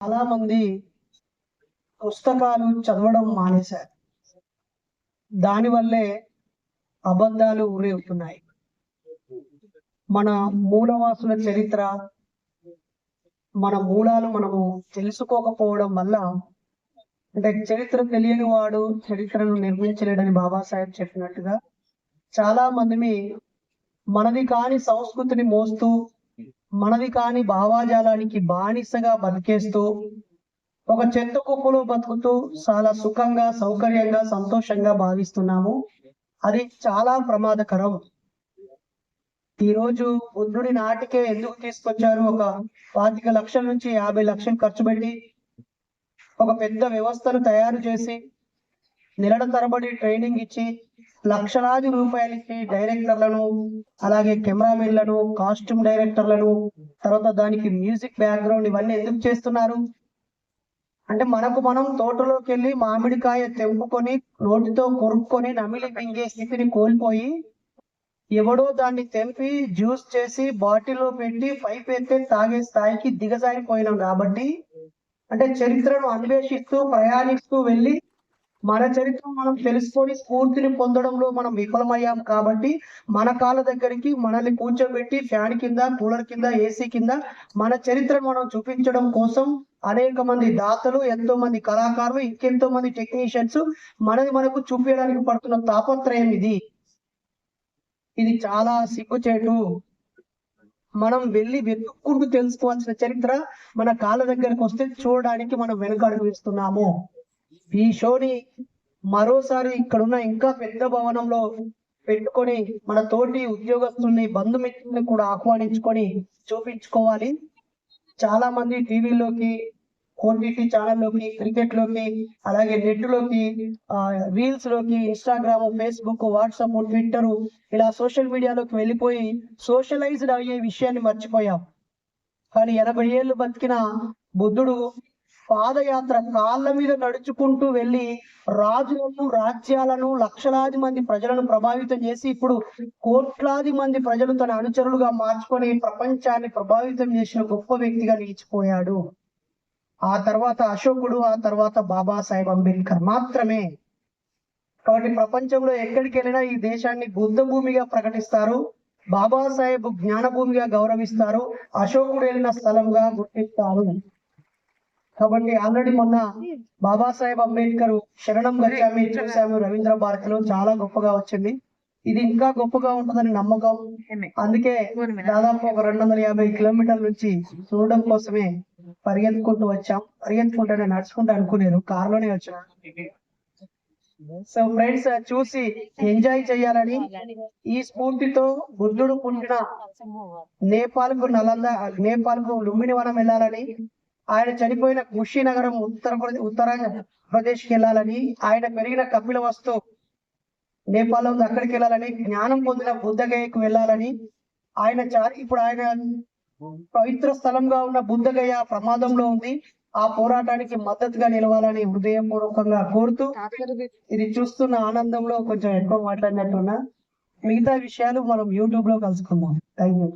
చాలా మంది పుస్తకాలు చదవడం మానేశారు. దానివల్లే అబద్ధాలు ఊరేగుతున్నాయి మన మూలవాసుల చరిత్ర మన మూలాలు మనము తెలుసుకోకపోవడం వల్ల అంటే చరిత్ర తెలియని వాడు చరిత్రను నిర్మించలేడని బాబాసాహెబ్ చెప్పినట్టుగా చాలా మందిని మనది కాని సంస్కృతిని మోస్తూ మనది కాని భావాజాలానికి బానిసగా బతికేస్తూ ఒక చెత్త కుప్పలో బతుకుతూ చాలా సుఖంగా సౌకర్యంగా సంతోషంగా భావిస్తున్నాము. అది చాలా ప్రమాదకరం. ఈ రోజు బుద్ధుడి నాటికే ఎందుకు తీసుకొచ్చారు ఒక పాతిక లక్షల నుంచి యాభై లక్షలు ఖర్చు పెట్టి ఒక పెద్ద వ్యవస్థను తయారు చేసి నెలల తరబడి ట్రైనింగ్ ఇచ్చి లక్షలాది రూపాయలకి డైరెక్టర్లను అలాగే కెమెరామెన్లను కాస్ట్యూమ్ డైరెక్టర్లను తర్వాత దానికి మ్యూజిక్ బ్యాక్గ్రౌండ్ ఇవన్నీ ఎందుకు చేస్తున్నారు? అంటే మనకు మనం తోటలోకి వెళ్ళి మామిడికాయ తెంపుకొని నోటితో కొరుక్కొని నమిలి మింగే స్థితిని కోల్పోయి ఎవడో దాన్ని తెంపి జ్యూస్ చేసి బాటిల్లో పెట్టి పైప్ ఎత్తే తాగే స్థాయికి దిగజారిపోయినాం కాబట్టి అంటే చరిత్రను అన్వేషిస్తూ ప్రయాణిస్తూ వెళ్ళి మన చరిత్ర మనం తెలుసుకొని స్ఫూర్తిని పొందడంలో మనం విఫలమయ్యాం కాబట్టి మన కాళ్ళ దగ్గరికి మనల్ని కూర్చోబెట్టి ఫ్యాన్ కింద కూలర్ కింద ఏసీ కింద మన చరిత్రను మనం చూపించడం కోసం అనేక మంది దాతలు ఎంతో మంది కళాకారులు ఇంకెంతో మంది టెక్నీషియన్స్ మనది మనకు చూపించడానికి పడుతున్న తాపత్రయం ఇది. ఇది చాలా సిగ్గుచేటు. మనం వెళ్ళి వెతుక్కుంటూ తెలుసుకోవాల్సిన చరిత్ర మన కాళ్ళ దగ్గరకు వస్తే చూడడానికి మనం వెనుకడుగు వేస్తున్నాము. ఈ షోని మరోసారి ఇక్కడున్న ఇంకా పెద్ద భవనంలో పెట్టుకొని మన తోటి ఉద్యోగస్తుల్ని బంధుమిత్రుల్ని కూడా ఆహ్వానించుకొని చూపించుకోవాలి. చాలా మంది టీవీలోకి ఓటీటీ ఛానల్లోకి క్రికెట్లోకి అలాగే నెట్లోకి రీల్స్లోకి ఇన్స్టాగ్రామ్ ఫేస్బుక్ వాట్సాప్ ట్విట్టర్ ఇలా సోషల్ మీడియాలోకి వెళ్ళిపోయి సోషలైజ్డ్ అయ్యే విషయాన్ని మర్చిపోయాం. కానీ ఎనభై ఏళ్ళు బతికిన బుద్ధుడు పాదయాత్ర కాళ్ళ మీద నడుచుకుంటూ వెళ్ళి రాజులను రాజ్యాలను లక్షలాది మంది ప్రజలను ప్రభావితం చేసి ఇప్పుడు కోట్లాది మంది ప్రజలు తన అనుచరులుగా మార్చుకొని ప్రపంచాన్ని ప్రభావితం చేసిన గొప్ప వ్యక్తిగా నిలిచిపోయాడు. ఆ తర్వాత అశోకుడు ఆ తర్వాత బాబాసాహెబ్ అంబేద్కర్ మాత్రమే. కాబట్టి ప్రపంచంలో ఎక్కడికి వెళ్ళినా ఈ దేశాన్ని బుద్ధ భూమిగా ప్రకటిస్తారు బాబాసాహెబ్ జ్ఞానభూమిగా గౌరవిస్తారు అశోకుడు వెళ్ళిన స్థలంగా గుర్తిస్తారు. కాబట్టి ఆల్రెడీ మొన్న బాబాసాహెబ్ అంబేద్కర్ శరణం గచ్చామి చూసాము రవీంద్ర భారతిలో. చాలా గొప్పగా వచ్చింది. ఇది ఇంకా గొప్పగా ఉంటుందని నమ్మకం. అందుకే దాదాపు ఒక రెండు వందల యాభై కిలోమీటర్ల నుంచి చూడడం కోసమే పరిగెత్తుకుంటూ వచ్చాం. పరిగెత్తుకుంటూనే నడుచుకుంటూ అనుకునేరు. కారులోనే వచ్చాం. సో ఫ్రెండ్స్ చూసి ఎంజాయ్ చేయాలని ఈ స్ఫూర్తితో బుద్ధుడు పుట్టిన నేపాల్కు నలంద నేపాల్కు లుంబిని వనం వెళ్ళాలని ఆయన చనిపోయిన కుషీనగరం ఉత్తర ఉత్తర ప్రదేశ్కి వెళ్ళాలని ఆయన పెరిగిన కపిల వస్తు నేపాల్లో ఉంది. అక్కడికి వెళ్ళాలని జ్ఞానం పొందిన బుద్ధగయకు వెళ్ళాలని ఆయన చారి ఇప్పుడు ఆయన పవిత్ర స్థలంగా ఉన్న బుద్ధగయ ప్రమాదంలో ఉంది. ఆ పోరాటానికి మద్దతుగా నిలవాలని హృదయపూర్వకంగా కోరుతూ ఇది చూస్తున్న ఆనందంలో కొంచెం ఎక్కువ మాట్లాడినట్టున్నా. మిగతా విషయాలు మనం యూట్యూబ్లో కలుసుకుందాం. Thank you